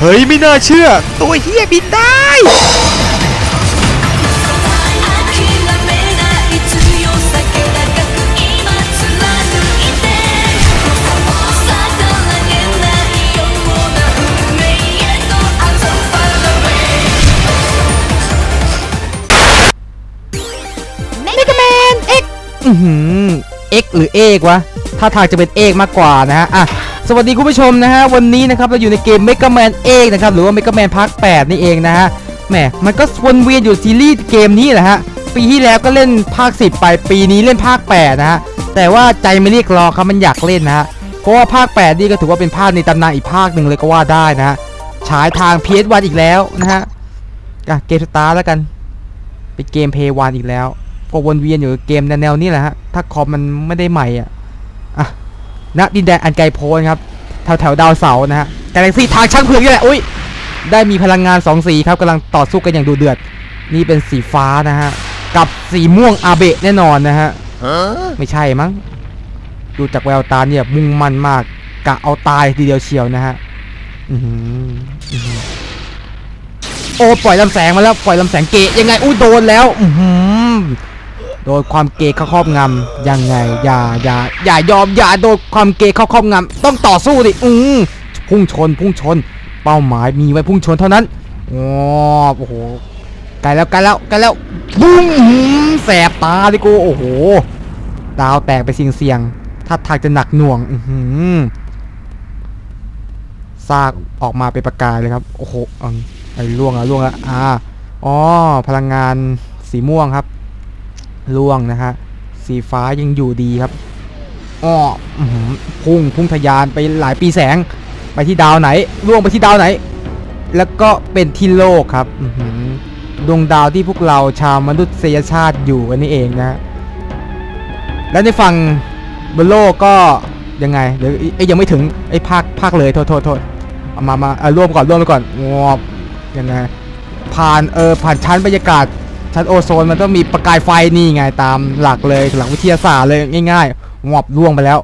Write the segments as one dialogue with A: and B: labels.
A: เฮ้ยไม่น่าเชื่อ ตัวเฮียบินได้
B: เอ็กหรือเอกวะ ถ้าทางจะเป็นเอกมากกว่านะฮะ อะ สวัสดีคุณผู้ชมนะฮะวันนี้นะครับเราอยู่ในเกม Mega Man เอกนะครับหรือว่า Mega Man ภาค8นี่เองนะฮะแหมมันก็วนเวียนอยู่ซีรีส์เกมนี้แหละฮะปีที่แล้วก็เล่นภาค 10 ไปปีนี้เล่นภาค 8 นะฮะแต่ว่าใจไม่เรียกรอครับมันอยากเล่นนะฮะเพราะว่าภาค 8 นี่ก็ถือว่าเป็นภาคในตำนานอีกภาคหนึ่งเลยก็ว่าได้นะฮะฉายทาง PS1 อีกแล้วนะฮะเกมสตาร์แล้วกันเป็นเกมเพย์วันอีกแล้วก็วนเวียนอยู่เกมแนวๆนี้แหละฮะถ้าคอมมันไม่ได้ใหม่อะอะ ณดินแดนอันไกลโพ้นครับแถวแถวๆดาวเสาร์นะฮะกาแล็กซี่ทางช่างเผือกนี่แหละอุ้ยได้มีพลังงานสองสีครับกำลังต่อสู้กันอย่างดูเดือด นี่เป็นสีฟ้านะฮะกับสีม่วงอาเบะแน่นอนนะฮะไม่ใช่มั้งดูจากแววตาเนี่ยมุ่งมั่นมากกะเอาตายทีเดียวเชียวนะฮะอือหืออื้อหือโอ้ปล่อยลำแสงมาแล้วปล่อยลำแสงเกะยังไงอุ้ยโดนแล้ว อือหือ โดนความเกย์เข้าครอบงำยังไงอย่าอย่าอย่ายอมอย่าโดนความเกย์เข้าครอบงำต้องต่อสู้ดิอือพุ่งชนพุ่งชน เป้าหมายมีไว้พุ่งชนเท่านั้นอ๋อโอ้โหไกลแล้วไกลแล้วไกลแล้วบุ้งแสบตาดิกูโอ้โหดาวแตกไปเสียงเสียงๆถ้าทางจะหนักหน่วง อือหือซากออกมาเป็นประกายเลยครับ โอ้โหไอ้ล่วงอะล่วงอะอ่าอ๋อพลังงานสีม่วงครับ ล่วงนะฮะสีฟ้ายังอยู่ดีครับอ้ออพุ่งพุ่งทะยานไปหลายปีแสง ไปที่ดาวไหนล่วงไปที่ดาวไหน แล้วก็เป็นที่โลกครับดวงดาวที่พวกเราชาวมนุษยชาติอยู่กันนี่เองนะแล้วในฝั่งบนโลกก็ยังไงเดี๋ยวเอ้ยังไม่ถึงไอ้ภาคภาคเลยโทษโทษโทษเอามามาเอาร่วมก่อนร่วมไปก่อนงอบยังไงผ่านเออผ่านชั้นบรรยากาศ ชั้นโอโซนมันต้องมีประกายไฟนี่ไงตามหลักเลยหลักวิทยาศาสตร์เลยง่ายๆงอบล่วงไปแล้ว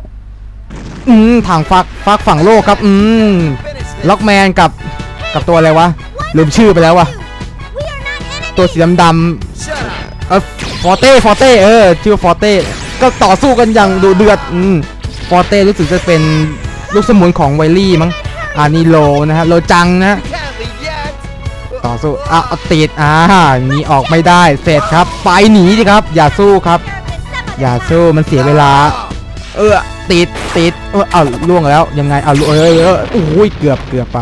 B: อืมทางฟักฟักฝั่งโลกครับ อืมล็อกแมนกับกับตัวอะไรวะลืมชื่อไปแล้ววะตัวสีดำๆเออฟอเต้ฟอเต้เออชื่อฟอเต้ก็ต่อสู้กันอย่างดูเดือดอืมฟอเต้รู้สึกจะเป็นลูกสมุนของไวลี่มั้งอานี่โลนะฮะโลจังนะ ต่อสู้อะเอาติดอ่าหนีออกไม่ได้เสร็จครับ ไปหนีสิครับ อย่าสู้ครับ อย่าสู้มันเสียเวลา เออติดติดเออเอาล่วงแล้วยังไงเอาเออเออเออโอ้ยเกือบเกือบไป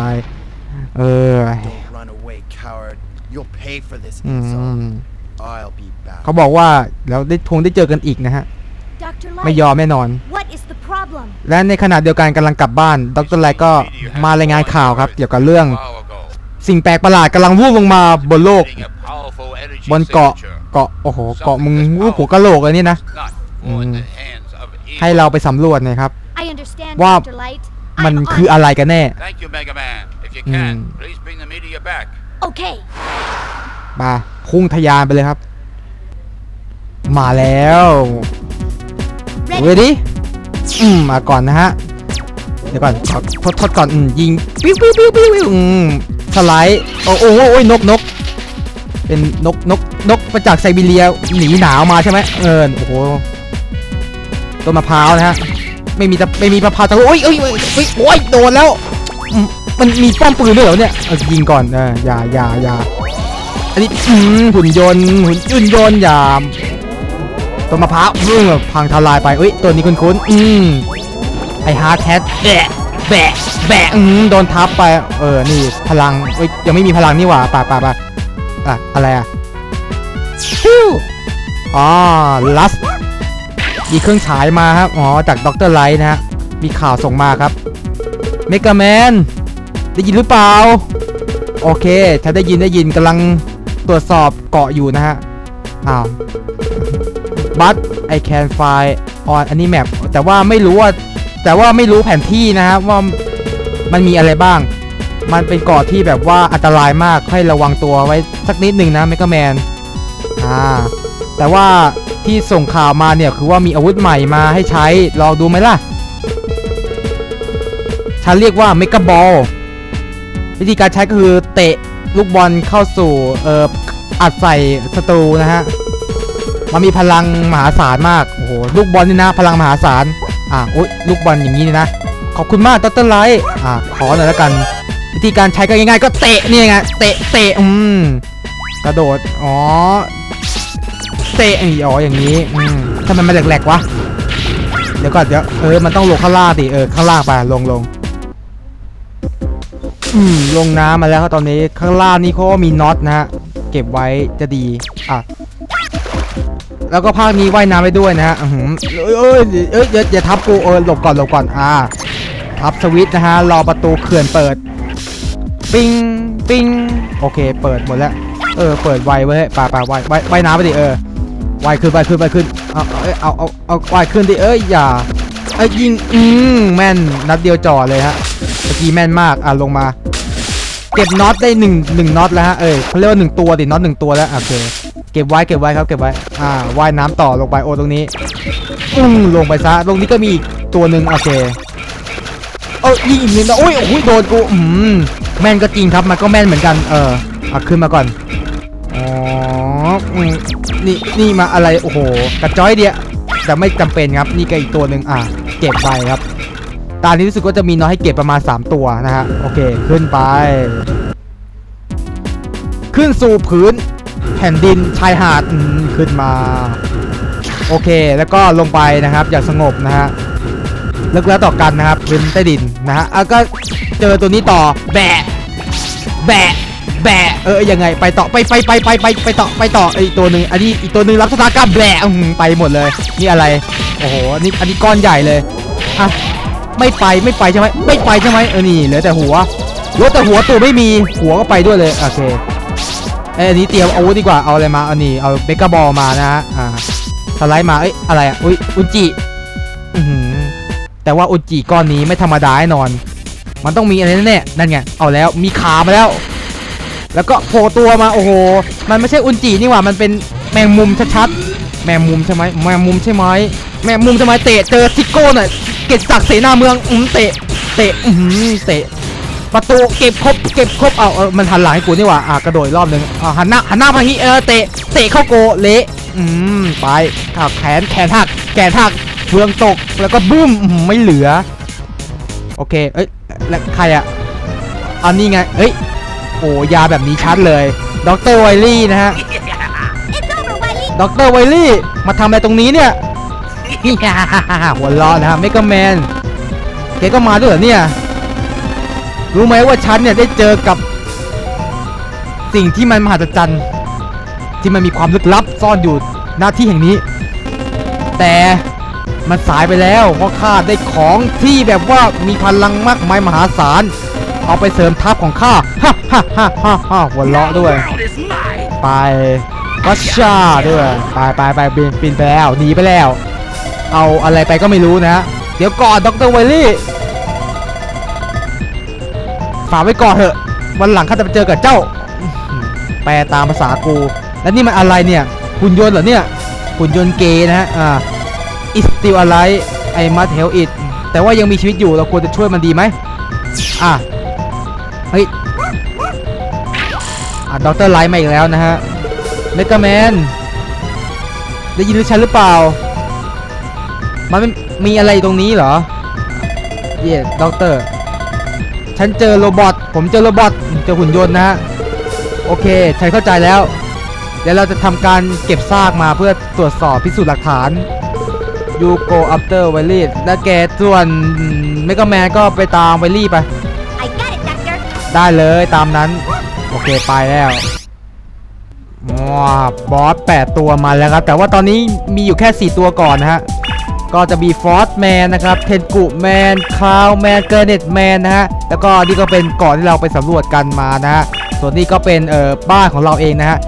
B: เออ
C: Don't run away, coward. You'll pay for this
B: อื
C: insult.
B: ม
C: I'll be back.
B: เขาบอกว่าแล้วได้คงได้เจอกันอีกนะฮะ
D: Dr.
B: ไม่
D: Light,
B: ยอมแน่นอน
D: what is the problem?
B: และในขณะเดียวกันกำลังกลับบ้าน ดรไลก็มารายงานข่าวครับ เกี่ยวกับเรื่อง สิ่งแปลกประหลาดกำลังวูบลงมาบนโลก บนเกาะเกาะโอ้โหเกาะมึงรูปหัวกะโหลกเลยนี่นะให้เราไปสำรวจหน่อยครับ
D: I understand,
B: Wow.
D: Dr. Light.
B: มัน
D: I'm
B: คือ
D: on.
B: อะไรกันแน่
E: Thank you, Mega Man. If you
B: Hmm.
E: can, please bring the meteor back.
D: Okay.
B: มาพุ่งทะยานไปเลยครับ มาแล้วเว
D: Ready?
B: ดิอืมมาก่อนนะฮะ เดี๋ยวก่อนขอทดทดก่อนอืมยิง ปิ้วปิ้วปิ้วปิ้วปิ้วอืม สไลด์โอ้โอ้โอ้ยนกนกเป็นนกนกนกมาจากไซบีเรียหนีหนาวมาใช่ไหมเออโอ้โหต้นมะพร้าวนะฮะไม่มีตะไม่มีมะพร้าวแต่โอ้ยโอ้ยโอ้ยโอ้ยโดนแล้ว มันมีป้อมปืนด้วยเหรอเนี่ยยิงก่อนเอออย่าอย่าอย่าอันนี้หุ่นยนต์หุ่นยนต์ยนต์อย่าต้นมะพร้าวพังทลายไปเอ้ยตัวนี้คุ้นๆอืมไอฮาร์ดแทแบะ แบะแบะอืมโดนทับไป เออ นี่พลังเอ้ยยังไม่มีพลังนี่หว่าป่าป่าป่าอะอะไรอะฮิวอ๋อลัสมีเครื่องฉายมาครับ อ๋อ จากดรไลท์นะฮะ มีข่าวส่งมาครับ เมกาแมน ได้ยินหรือเปล่า โอเค ถ้าได้ยินได้ยินกำลังตรวจสอบเกาะอยู่นะฮะ อ้าว but I can find on อันนี้แมปแต่ว่าไม่รู้ว่า แต่ว่าไม่รู้แผนที่นะฮะว่ามันมีอะไรบ้าง มันเป็นเกาะที่แบบว่าอันตรายมากให้ระวังตัวไว้สักนิดหนึ่งนะเมกาแมนอ่าแต่ว่าที่ส่งข่าวมาเนี่ยคือว่ามีอาวุธใหม่มาให้ใช้ลองดูไหมล่ะ ฉันเรียกว่าเมกาบอลวิธีการใช้ก็คือเตะลูกบอลเข้าสู่เอ่ออัดใส่ศัตรูนะฮะ มันมีพลังมหาศาลมาก โอ้โห ลูกบอลนี่นะ พลังมหาศาล อะโอ๊ยลูกบอลอย่างนี้นี่นะขอบคุณมากตัตเตอร์ไลท์อะขอหน่อยแล้วกัน วิธีการใช้ก็ง่ายๆ ก็เตะนี่ไงเตะเตะอืมกระโดดอ๋อเตะอีอออย่างนี้อืมทำไมมันแหลกๆวะเดี๋ยวก่อนเดี๋ยวเออมันต้องลงข้างล่างดิเออข้างล่างไปลงลงอืมลงน้ำมาแล้วครับตอนนี้ข้างล่างนี่เขาก็มีน็อตนะฮะเก็บไว้จะดีอะ แล้วก็ภาคนี้ว่ายน้ำไปด้วยนะฮะอืออเอ้ยเอ้ยเอ้ยอย่าทับกูเออหลบก่อนหลบก่อนอ่าทับสวิตนะฮะรอประตูเขื่อนเปิด ปิ้งปิ้งโอเค เปิดหมดแล้วเออเปิดไวเว้ป่าป่าว่ายว่ายว่ายน้ำไปดิเออว่ายขึ้นว่ายขึ้นว่ายขึ้นเอาเอาเอาเอาเอาว่ายขึ้นดิเอ้ยอย่าเอ้ยยิงอืมแม่นนัดเดียวจ่อเลยฮะเมื่อกี้แม่นมากอะลงมา เก็บน็อตได้หนึ่งหนึ่งน็อตแล้วฮะเอ้ยเขาเรียกว่าหนึ่งตัวดิน็อตหนึ่งตัวแล้วโอเค เก็บไว้เก็บไว้ครับเก็บไว้อ่าว่ายน้ำต่อลงไปโอ้ตรงนี้อืมลงไปซะตรงนี้ก็มีอีกตัวหนึ่งโอเคเออยิงอีกหนึ่งนะโอ้ยโอ้ยโดนกูอืมแม่นก็จริงครับมันก็แม่นเหมือนกันเอออะขึ้นมาก่อนอ๋ออนี่นี่มาอะไรโอ้โหกระจ้อยเดียวแต่ไม่จำเป็นครับนี่ก็อีกตัวหนึ่งอะเก็บไปครับตานี้รู้สึกว่าจะมีน้อยให้เก็บประมาณ 3 ตัวนะฮะโอเคขึ้นไป ขึ้นสู่พื้น แผ่นดินชายหาดขึ้นมา โอเค แล้วก็ลงไปนะครับ อย่างสงบนะฮะเลิกแล้วต่อกันนะครับพื้นใต้ดินนะฮะอะก็เจอตัวนี้ต่อแบะแบะแบะเออยังไงไปต่อไปไปไปไปไปไปต่อไปต่อไอตัวหนึ่งอันนี้อีกตัวหนึ่งรับสถาการณ์แบะไปหมดเลย นี่อะไรโอ้โหอันนี้อันนี้ก้อนใหญ่เลยอะไม่ไปไม่ไปใช่ไหมไม่ไปใช่ไหมเออนี่เหลือแต่หัวเหลือแต่หัวตัวไม่มีหัวก็ไปด้วยเลยโอเค เอ้ยอันนี้เตรียมอาวุธดีกว่าเอาอะไรมาเอานี่เอาเบกาบอลมานะฮะอ่าสไลด์มาเอ้ยอะไรอะอุ้ยอุจิอือหือแต่ว่าอุจิก้อนนี้ไม่ธรรมดาแน่นอน มันต้องมีอะไรแน่ๆนั่นไงเอาแล้วมีขามาแล้ว แล้วก็โผล่ตัวมาโอ้โหมันไม่ใช่อุจินี่หว่ามันเป็นแมงมุมชัดๆแมงมุมใช่ไหมแมงมุมใช่ไหมแมงมุมใช่ไหมเตะเจอซิโก้หน่อยเก็บจากเสนาเมืองอืมเตะเตะอือหือเตะ ประตูเก็บครบเก็บครบเอาเออมันหันหลังให้กูนี่หว่าอะกระโดดอีกรอบหนึ่งอ่าหันหน้าหันหน้ามาทางนี้เออเตะเตะเข้าโกเละอืมไปหักแขนแขนหักแขนหักเฟืองตกแล้วก็บึ้มอื้อหือไม่เหลือ โอเคเอ้ยแล้วใครอะอันนี้ไงเอ้ยโอ้ยาแบบนี้ชัดเลยดรไวลี่นะฮะ
D: It's over, Wiley!
B: ดรไวลี่มาทำอะไรตรงนี้เนี่ยหัวเร้อนนะฮะเมกาแมนแกก็มาด้วยเหรอเนี่ย รู้ไหมว่าฉันเนี่ยได้เจอกับ สิ่งที่มันมหัศจรรย์ที่มันมีความลึกลับซ่อนอยู่หน้าที่แห่งนี้ แต่มันสายไปแล้วเพราะข้าได้ของที่แบบว่ามีพลังมากมายมหาศาล เอาไปเสริมทัพของข้าฮ่าฮ่าฮ่าฮ่าฮ่าหัวเราะด้วย ไปวัชชาด้วยไปไปไปบินไปแล้วหนีไปแล้ว เอาอะไรไปก็ไม่รู้นะฮะเดี๋ยวก่อนดรไวลี่ ฝากไว้ก่อนเถอะ วันหลังข้าจะไปเจอกับเจ้า แปลตามภาษากู แล้วนี่มันอะไรเนี่ยหุ่นยนต์เหรอเนี่ยหุ่นยนต์เกย์นะฮะ อ่า is still alive I must help it แต่ว่ายังมีชีวิตอยู่เราควรจะช่วยมันดีไหมอะ เฮ้ย อะด็อกเตอร์ไลท์มาอีกแล้วนะฮะเมกาแมนได้ยินหรือฉันหรือเปล่า มันม่มีอะไรตรงนี้เหรอ เย่ด็อกเตอร์ ฉันเจอโรบอทผมเจอโรบอทเจอหุ่นยนต์นะฮะโอเคฉันเข้าใจแล้วเดี๋ยวเราจะทำการเก็บซากมาเพื่อตรวจสอบพิสูจน์หลักฐาน you go after ไวลี่และแกส่วนเมกาแมนก็ไปตามไวลี่ไป
D: I got it, Doctor!
B: ได้เลยตามนั้น โอเคไปแล้วว้าบอส8ตัวมาแล้วครับ แต่ว่าตอนนี้มีอยู่แค่ 4 ตัวก่อนนะฮะ ก็จะมีฟอสแมนนะครับเทนกุแมนคาวแมนเกอร์เนตแมนนะฮะแล้วก็นี่ก็เป็นเกาะที่เราไปสำรวจกันมานะฮะส่วนนี้ก็เป็นเอ่อบ้านของเราเองนะฮะ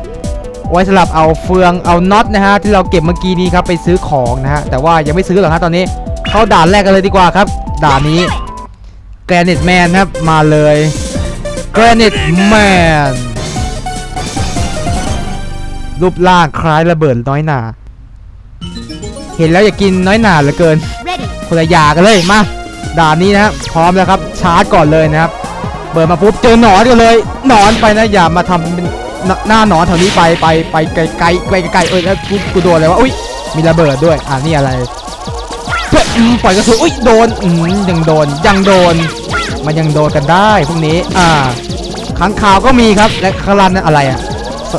B: ไว้สำหรับเอาเฟืองเอาน็อตนะฮะที่เราเก็บเมื่อกี้นี้ครับไปซื้อของนะฮะแต่ว่ายังไม่ซื้อหรอกฮะตอนนี้เข้าด่านแรกกันเลยดีกว่าครับ ด่านนี้แกรนิตแมนครับมาเลยแกรนิตแมนรูปร่างคล้ายระเบิดน้อยหนา เห็นแล้วอยากกินน้อยหนาเหลือเกิน
D: Ready!
B: คนละอยางกันเลยมาด่านนี้นะครับพร้อมแล้วครับชาร์จก่อนเลยนะครับเปิดมาปุ๊บเจอหนอนกันเลย หนอนไปนะอย่ามาทำเป็นหน้าหน้าหนอนแถวนี้ไปไปไปไกลไกลไกลไกลเอ้ยแล้วกูกูโดนอะไรวะอุ้ยมีระเบิดด้วยอ่านี่อะไรเพื่ออืมปล่อยกระสุนอุ้ยโดนอืมยังโดนยังโดน มันยังโดนกันได้พวกนี้อ่าขังข่าวก็มีครับและข้างล่างนั่นอะไรอะส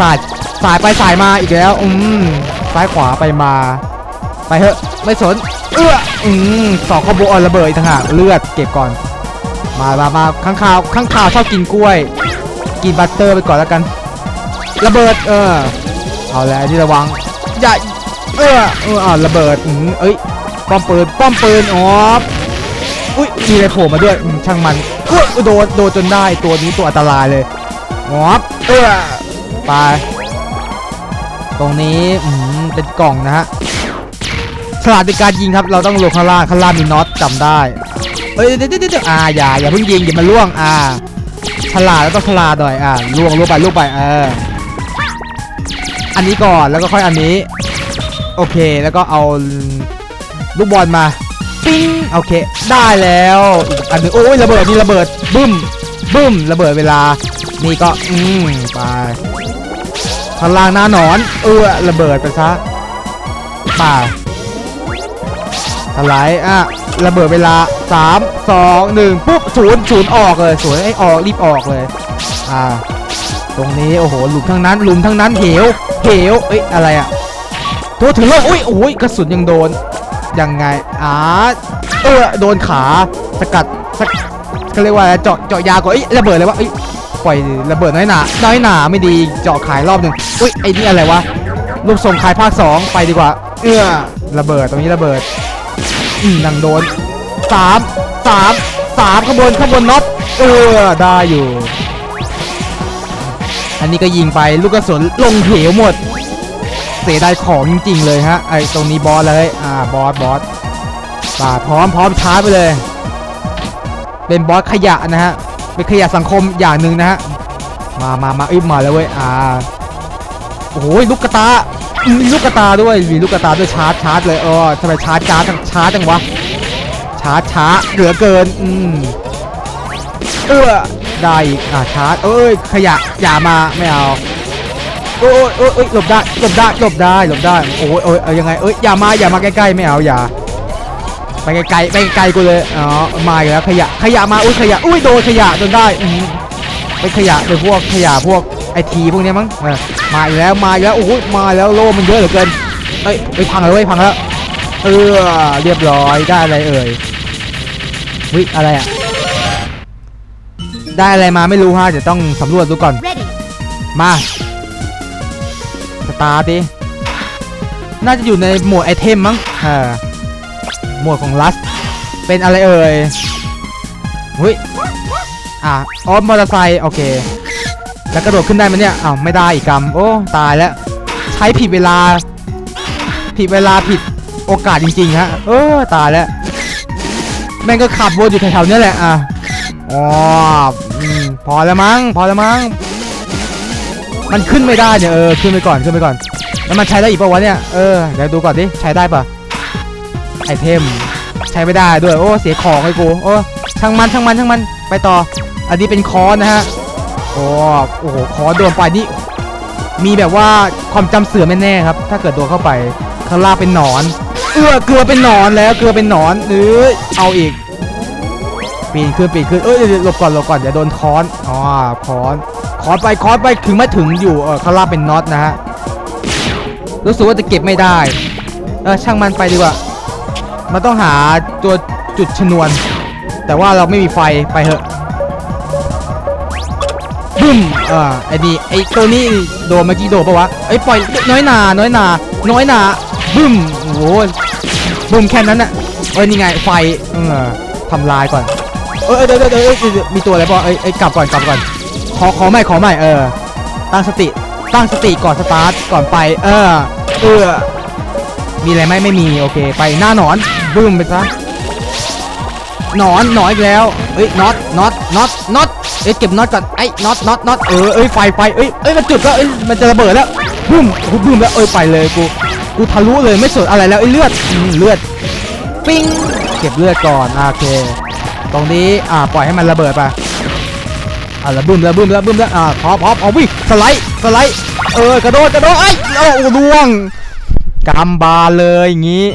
B: สายสายไปสายมาอีกแล้วอืม ซ้ายขวาไปมา ไปเถอะไม่สน เอื้ออืมสองขบวนระเบิดอีกต่างหากเลือดเก็บก่อน มามามาข้างข่าวข้างข่าวชอบกินกล้วย กินบัตเตอร์ไปก่อนแล้วกัน ระเบิด เออ เอาแล้วนี่ระวังอย่าเออเอออ่าระเบิดอืมเอ้ยป้อมปืนป้อมปืนอ๋ออุ้ยมีอะไรโผล่มาด้วยช่างมันเอุ้ยโดนโดนจนได้ตัวนี้ตัวอันตรายเลยงอบเออไป ตรงนี้อืมเป็นกล่องนะฮะฉลาดในการยิงครับ เราต้องลงข้างล่างข้างล่างมีน็อตจำได้เอ้ยเดี๋ยวเดี๋ยวเดี๋ยวอ่าอย่าอย่าเพิ่งยิงอย่ามาล่วงอ่าฉลาดแล้วต้องฉลาดหน่อยอ่าล่วงล่วงไปล่วงไปเอออันนี้ก่อนแล้วก็ค่อยอันนี้ โอเคแล้วก็เอาลูกบอลมาปิ้งโอเค ได้แล้วอันนึงโอ้ยระเบิดนี่ระเบิดบึ้มบึ้มระเบิดเวลา นี่ก็อืมไป ข้างล่างหน้าหนอน เออระเบิดไปซะป่าทลายอะระเบิดเวลา 3 2 1 ปุ๊บศูนย์ศูนย์ออกเลยศูนย์ไอ้ออกรีบออกเลย อ่า ตรงนี้ โอ้โหหลุมทั้งนั้นหลุมทั้งนั้นเหวเหวเอ้ยอะไรอะตัวถึงแล้วอุ้ยโอ้ยกระสุนยังโดนยังไงอ่าเออโดนขาสกัดสกเขาเรียกว่าเจาะเจาะยาก่อนเอ้ยระเบิดเลยวะเอ้ย ปล่อยระเบิดน้อยหนา น้อยหนาไม่ดีเจาะขายรอบหนึ่งอุ้ยไอ้นี่อะไรวะลูกส่งขายภาคสองไปดีกว่า เอื้อระเบิดตรงนี้ระเบิดอืมนังโดนสามสามสามขบวนข้างบนน็อตเออได้อยู่ อันนี้ก็ยิงไปลูกกระสุนลงเหวหมด เสียดายของจริงๆเลยฮะไอ้ตรงนี้บอสเลยอ่าบอสบอสป่าพร้อมพร้อมชาไปเลย เป็นบอสขยะนะฮะ เป็นขยะสังคมอย่างหนึ่งนะฮะมามามาอึ้มมาแล้วเว้ยอ่าโอ้โหลูกกระตามีลูกกระตาด้วยมีลูกกระตาด้วยชาร์จชาร์จเลยเออทำไมชาร์จจ้าจังชาร์จจังวะชาร์จช้าเหลือเกินอืมเออได้อ่าชาร์จเอ้ยขยะอย่ามาไม่เอาโอ้ยโอ้ยโอ้ยหลบได้หลบได้หลบได้หลบได้โอ้ยโอ้ยเอยังไงเอ้ยอย่ามาอย่ามาใกล้ๆไม่เอาอย่า ไปไกลๆไปไกลๆกูเลยอ๋อมาอีกแล้วขยะขยะมาอุ้ยขยะอุ้ยโดนขยะจนได้อืมเป็นขยะเป็นพวกขยะพวกไอทีพวกเนี้ยมั้งเออมาอีกแล้วมาอีกแล้วโอ้ยมาแล้วโล่มันเยอะเหลือเกินเอ้ยไปพังแล้วเว้ยพังแล้วเออเรียบร้อยได้อะไรเอ่ยวิอะไรอะได้อะไรมาไม่รู้ฮะเดี๋ยวต้องสำรวจดูก่อน
D: Ready.
B: มาสตาร์ทดิน่าจะอยู่ในหมวดไอเทมมั้งเออ หมวดของลัสเป็นอะไรเอ่ยเฮ้ยอะออมอเตอร์ไซค์โอเค แล้วกระโดดขึ้นได้ไหมเนี่ยอ้าวไม่ได้อีกกำโอ้ตายแล้ว ใช้ผิดเวลา ผิดเวลาผิดโอกาสจริงๆฮะเออตายแล้วแม่งก็ขับวนอยู่แถวๆเนี้ยแหละอะอ๋อพอแล้วมั้งพอแล้วมั้งมันขึ้นไม่ได้เนี่ยเออขึ้นไปก่อนขึ้นไปก่อนแล้วมันใช้ได้อีกปะวะเนี่ยเออเดี๋ยวดูก่อนดิใช้ได้ปะ ไอเทม ใช้ไม่ได้ด้วย โอ้ เสียของไอ้กูโอ้ช่างมันช่างมันช่างมันไปต่อ อันนี้เป็นคอนนะฮะโอ้โอ้โหคอนโดนไปนี่มีแบบว่าความจำเสื่อมแน่ๆครับ ถ้าเกิดโดนเข้าไปข้างล่างเป็นหนอน เอื้อเกลือเป็นหนอนแล้วเกลือเป็นหนอนเออเอาอีกปีนขึ้นปีนขึ้นเอ้ยเดี๋ยวหลบก่อนหลบก่อนเดี๋ยวโดนคอนอ๋อคอนคอนไปคอนไปถึงไม่ถึงอยู่เออข้างล่างเป็นน็อตนะฮะรู้สึกว่าจะเก็บไม่ได้เออช่างมันไปดีกว่า มันต้องหาตัวจุดชนวน แต่ว่าเราไม่มีไฟไปเถอะบึ้มเออไอ้นี่ไอ้ตัวนี้โดนเมื่อกี้โดนปะวะไอ้ปล่อยน้อยหนาน้อยหนาน้อยหนาบึ้มโอ้โหบึ้มแค่นั้นน่ะเอ้ยนี่ไงไฟเออทำลายก่อนเออเดี๋ยวเดี๋ยวเดี๋ยวเดี๋ยวมีตัวอะไรปะเอ้ยเอ้ยกลับก่อนกลับก่อนขอขอใหม่ขอใหม่เออตั้งสติตั้งสติก่อนสตาร์ทก่อนไป เออเออ มีอะไรไหมไม่มีโอเค ไปหน้าหนอนบึ้มไปซะหนอนหนอนอีกแล้วเอ้ยน็อตน็อตน็อตน็อตเอ้ยเก็บน็อตก่อนไอ้น็อตน็อตน็อตเออเอ้ยไฟไฟเอ้ยเอ้ยมันจุดแล้วเอ้ยมันจะระเบิดแล้วบึ้มกูบึ้มแล้วเอ้ยไปเลยกูกูทะลุเลยไม่สนอะไรแล้วไอ้เลือดเลือดปิ้งเก็บเลือดก่อนโอเค ตรงนี้อ่าปล่อยให้มันระเบิดไปอ่าระบึ้มระบึ้มระบึ้มแล้วอ่าพอพอเอาวิ่งสไลด์สไลด์เออกระโดดกระโดดไอ้ยโอ้ล่วง กำบาลเลยอย่างงี้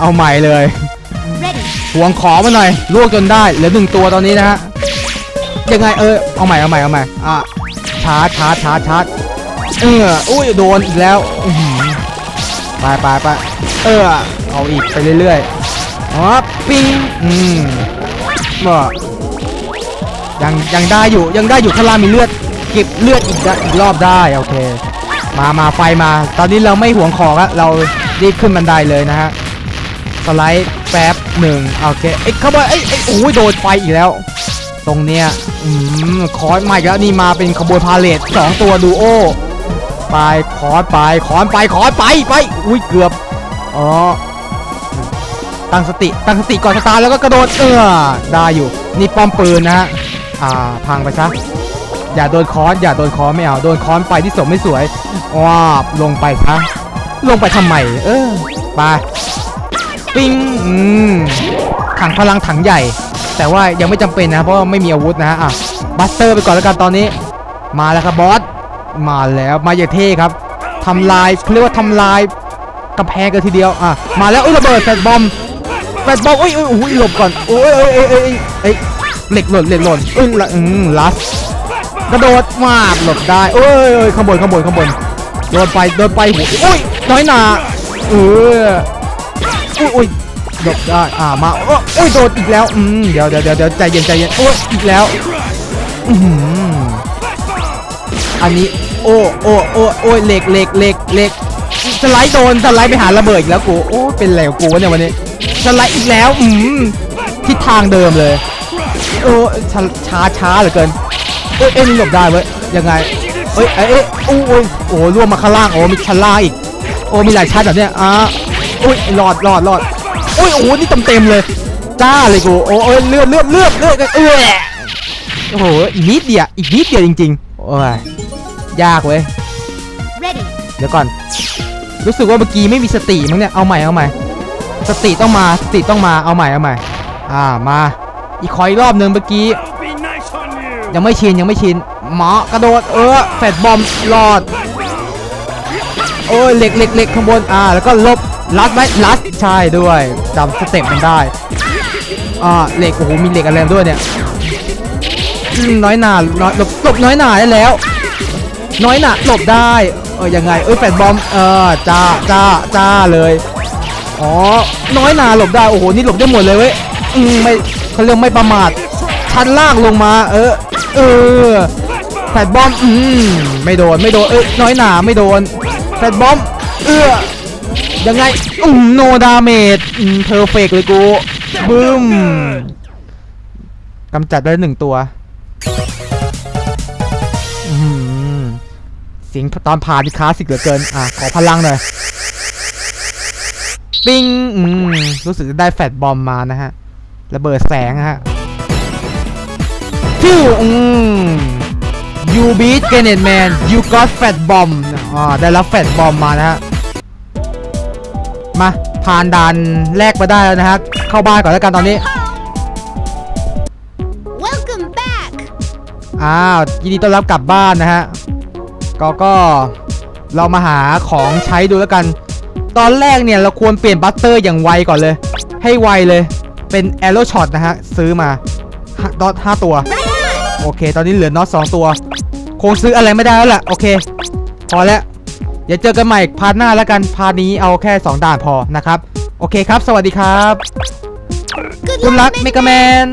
B: เอาใหม่เลย
D: Ready.
B: ห่วงขอมาหน่อยลวกจนได้เหลือหนึ่งตัวตอนนี้นะฮะยังไงเออเอาใหม่เอาใหม่เอาใหม่อะชาร์จชาร์จชาร์จชาร์จเอออุ้ยโดนอีกแล้วอื้อหือไปไปไปเออเอาอีกไปเรื่อยๆอ๋อปิ้งอืมว่ายังยังได้อยู่ยังได้อยู่ข้างล่างมีเลือดเก็บเลือดอีกได้อีกรอบได้โอเค มามาไฟมา ตอนนี้เราไม่ห่วงของแล้วเรารีบขึ้นบันไดเลยนะฮะ สไลด์แป๊บหนึ่งโอเคเอ้ยเข้ามาเอ้ยเอ้ยโอ้ยโดนไฟอีกแล้ว ตรงเนี้ยอืมคอร์สใหม่แล้วนี่มาเป็นขบวนพาเลทสองตัวดูโอไปคอร์สไปคอร์สไปคอร์สไปไปอุ้ยเกือบอ๋อตั้งสติตั้งสติก่อนสตาร์แล้วก็กระโดดเออได้อยู่ นี่ป้อมปืนนะฮะอ่าพังไปซะ อย่าโดนคอร์สอย่าโดนคอร์สไม่เอาโดนคอร์สไปที่สมไม่สวยว้าบลงไปซะลงไปทำไมเออไปปิ้งอืมถังพลังถังใหญ่ แต่ว่ายังไม่จำเป็นนะเพราะไม่มีอาวุธนะฮะอะบัสเตอร์ไปก่อนแล้วกันตอนนี้ มาแล้วครับบอสมาแล้วมาอย่างเท่ครับทำลายเขาเรียกว่าทำลายกำแพงกันทีเดียวอะมาแล้วอุ้ยระเบิดแฟลชบอมแฟลชบอมอุ้ยอุ้ยอุ้ยหลบก่อนอ้ยเอ้ยเอ้ยเอ้ยเอ้ยเหล็กหล่นเหล็กหล่นอุ้ยละอืมลัส กระโดดมาบหลบได้โอ้ยเอ้ยข้างบนข้างบนข้างบนโดนไปโดนไปหัวอุ้ยน้อยหนาเอออุ้ยอุ้ยหลบได้อ่ามาโอ้ยโดนอีกแล้วอืมเดี๋ยวเดี๋ยวเดี๋ยวใจเย็นใจเย็นโอ้ยอีกแล้วอือหืออันนี้โอ้โอ้โอ้โอ้ยเหล็กเหล็กเหล็กเหล็กสไลด์โดนสไลด์ไปหาระเบิดอีกแล้วกูโอ้เป็นแล้วกูเนี่ยวันนี้สไลด์อีกแล้วอืมทิศทางเดิมเลยโอ้ช้าช้าเหลือเกิน เอ้ยเอ้ยนี่หลบได้เว้ยยังไงเอ้ยเอ้ยเอ้ยโอ้ยโอ้ร่วงมาข้างล่างโอ้มีชั้นล่างอีกโอ้มีหลายชั้นแบบเนี้ยอะอุ้ยรอดรอดรอดอุ้ยโอ้โหนี่เต็มเต็มเลยจ้าเลยกูโอ้ยเลือดเลือดเลือดเลือดเออโอ้โหอีกนิดเดียวอีกนิดเดียวจริงๆโอ้ยยากเว้ยเดี๋ยวก่อน รู้สึกว่าเมื่อกี้ไม่มีสติมั้งเนี่ยเอาใหม่เอาใหม่ สติต้องมาสติต้องมาเอาใหม่เอาใหม่ อ่ามา อีกขออีรอบหนึ่งเมื่อกี้ ยังไม่ชินยังไม่ชินหมอกระโดดเออแฟดบอมรอดโอ้ยเหล็กเหล็กเหล็กข้างบนอ่าแล้วก็ลบลัดไว้ลัดใช่ด้วยจำสเต็ปมันได้อ่าเหล็กโอ้โหมีเหล็กอะไรด้วยเนี่ยน้อยหนาน้อยหลบหลบน้อยหนาได้แล้ว น้อยหนาหลบได้เออยังไงเอ้ยแฟดบอมเออจ้าจ้าจ้าเลยอ๋อน้อยหนาหลบได้โอ้โหนี่หลบได้หมดเลยเว้ยอืมไม่เขาเรียกไม่ประมาทชั้นล่างลงมา เออ เออแฟดบอมอืมไม่โดนไม่โดนเอ้ยน้อยหนาไม่โดนแฟดบอมเออยังไงอืมโนดาเมจอืมเพอร์เฟกเลยกูบึ้มกำจัดได้หนึ่งตัวอืมเสียงตอนผ่านอีคลาสสิกเหลือเกิน อะ ขอพลังหน่อย ปิ้ง อืม รู้สึกจะได้แฟดบอมมานะฮะ ระเบิดแสงฮะ ฟิวอืม You beat Grenade Man You got Fat Bomb อ่าได้รับแฟตบอมมานะฮะ มาผ่านด่านแรกมาได้แล้วนะฮะ เข้าบ้านก่อนแล้วกันตอนนี้
D: Welcome back.
B: อ้าว ยินดีต้อนรับกลับบ้านนะฮะ ก็ก็เรามาหาของใช้ดูแล้วกัน ตอนแรกเนี่ยเราควรเปลี่ยนบัตเตอร์อย่างไวก่อนเลย ให้ไวเลย เป็น Arrow Shot นะฮะ ซื้อมา ดอทห้าตัว โอเค ตอนนี้เหลือน็อตสองตัว คงซื้ออะไรไม่ได้แล้วแหละโอเค พอแล้วเดี๋ยวเจอกันใหม่พาร์ทหน้าแล้วกันพาร์ทนี้เอาแค่ 2 ด่านพอนะครับ โอเคครับ สวัสดีครับ
D: Good
B: คุณรัก
D: luck,
B: เม
D: Mega
B: กาแมน